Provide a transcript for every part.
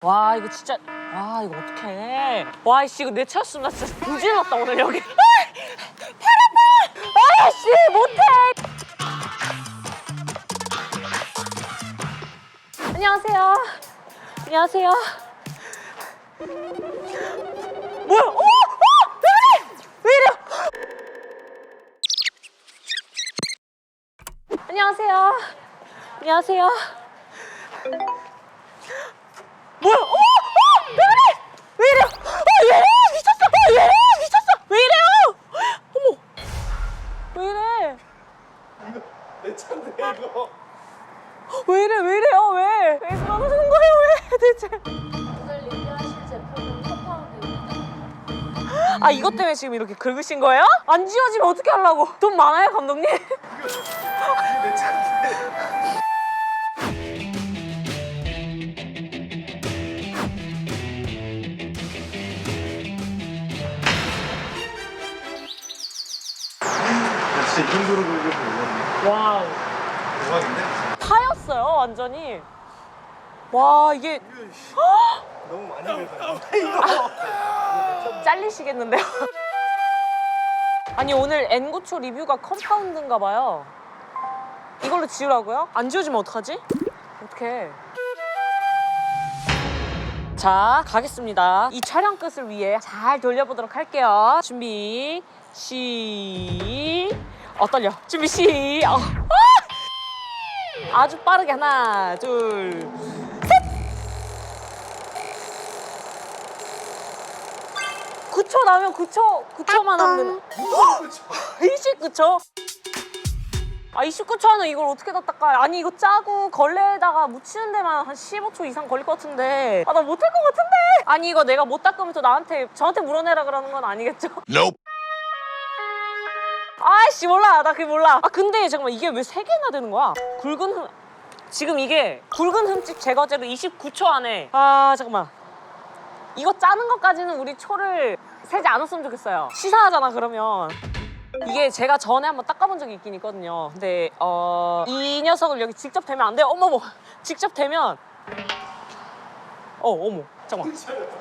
와 이거 진짜 와 이거 어떡해. 와 이씨 이거 내 차였으면 나 진짜 불질렀다 오늘 여기. 팔 아파! 아씨 못해. 안녕하세요. 안녕하세요. 뭐야? 어? 어? 이래? 안녕하세요. 안녕하세요 뭐야? 어? 어? 왜 그래? 왜 이래요? 어, 왜 이래? 미쳤어! 어, 왜 이래? 미쳤어! 왜 이래요? 어머! 왜 이래? 이거 내 차인데 이거 왜 이래? 왜 이래요? 왜? 왜 그러는 거예요? 왜 대체? 오늘 리뷰하실 제품은 컴파운드입니다. 아 이것 때문에 지금 이렇게 긁으신 거예요? 안 지워지면 어떻게 하려고? 돈 많아요 감독님? 이게 내 차인데 정도로 줄 몰랐네 와우 대박인데? 파였어요 완전히 와 이게 너무 많이 이거 잘리시겠는데요? 아니 오늘 N구초 리뷰가 컴파운드인가 봐요. 이걸로 지우라고요? 안 지워지면 어떡하지? 어떡해. 자, 가겠습니다. 이 촬영 끝을 위해 잘 돌려보도록 할게요. 준비, 시... 어, 떨려. 준비, 시... 어. 아! 아주 빠르게 하나, 둘, 9초 나면 9초, 9초만 하면 29초? 아 29초 하면 이걸 어떻게 다 닦아요? 아니 이거 짜고 걸레에다가 묻히는 데만 한 15초 이상 걸릴 것 같은데 아 나 못할 것 같은데 아니 이거 내가 못 닦으면서 나한테 저한테 물어내라 그러는 건 아니겠죠? 아이씨 몰라 나 그게 몰라 아 근데 잠깐만 이게 왜 세 개나 되는 거야? 굵은 흠 지금 이게 굵은 흠집 제거제로 29초 안에 아 잠깐만 이거 짜는 것까지는 우리 초를 세지 않았으면 좋겠어요. 시사하잖아 그러면. 이게 제가 전에 한번 닦아본 적이 있긴 있거든요. 근데 어, 이 녀석을 여기 직접 대면 안 돼요. 어머머. 직접 대면 어 어머. 잠깐만.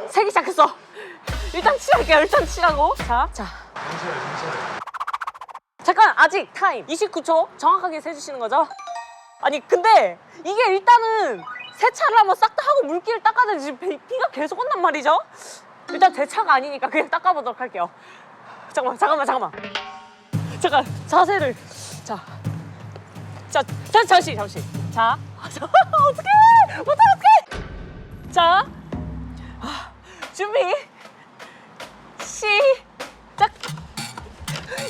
세기 시작했어. 일단 칠할게요. 일단 칠하고. 자, 자. 잠깐 아직 타임. 29초? 정확하게 세주시는 거죠? 아니 근데 이게 일단은 세차를 한번 싹 다 하고 물기를 닦아야 지금 비- 비가 계속 온단 말이죠? 일단 제 차가 아니니까 그냥 닦아보도록 할게요. 잠깐만 잠깐만 잠깐만. 잠깐 자세를. 자, 자, 자 잠시 잠시. 자. 어떡해! 어떡해! 자. 아, 준비. 시작.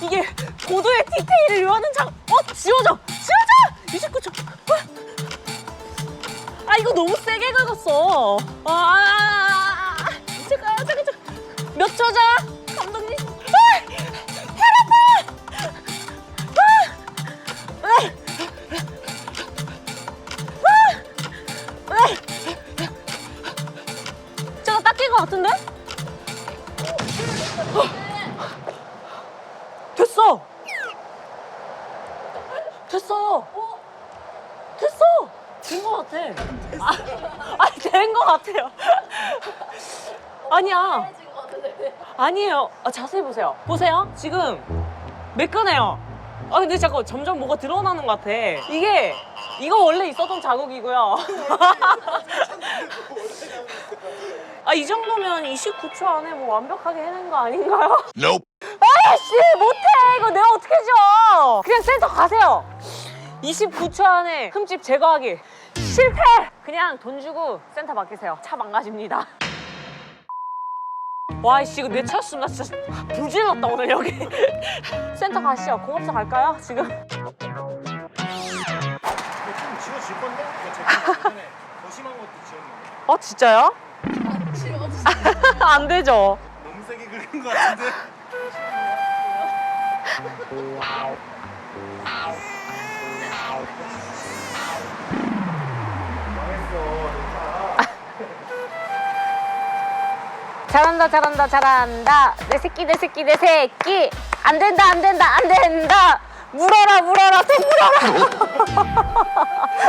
이게 고도의 디테일을 요하는 장. 어 지워져, 지워져. 29초. 아 이거 너무 세게 긁었어. 아, 아, 아, 아. 잠깐, 잠깐, 잠깐. 몇 초자, 감독님? 아, 팔 아파. 아, 아. 제가 닦인 것 같은데? 됐어. 됐어. 됐어. 된것 같아. 아, 아니 된것 같아요. 아니야. 해진 것 같은데. 아니에요. 아, 자세히 보세요. 보세요. 지금 매끈해요. 아 근데 잠깐 점점 뭐가 드러나는 것 같아. 이게 이거 원래 있었던 자국이고요. 아 이 정도면 29초 안에 뭐 완벽하게 해낸 거 아닌가요? 아씨 못해 이거 내가 어떻게 줘 그냥 센터 가세요 29초 안에 흠집 제거하기. 실패! 그냥 돈 주고 센터 맡기세요. 차 망가집니다. 와이씨 이거 내 차였으면 나 진짜 불질렀다 오늘 여기. 센터 가시죠. 공업사 갈까요 지금? 이거 좀 지워질 건데? 이거 제가 전에 더 심한 것도 지웠는데 어 진짜요? 안 되죠. 너무 세게 긁은 것 같은데? 차. 잘한다 잘한다 잘한다. 내 새끼 내 새끼 내 새끼. 안 된다 안 된다 안 된다. 물어라 물어라 또 물어라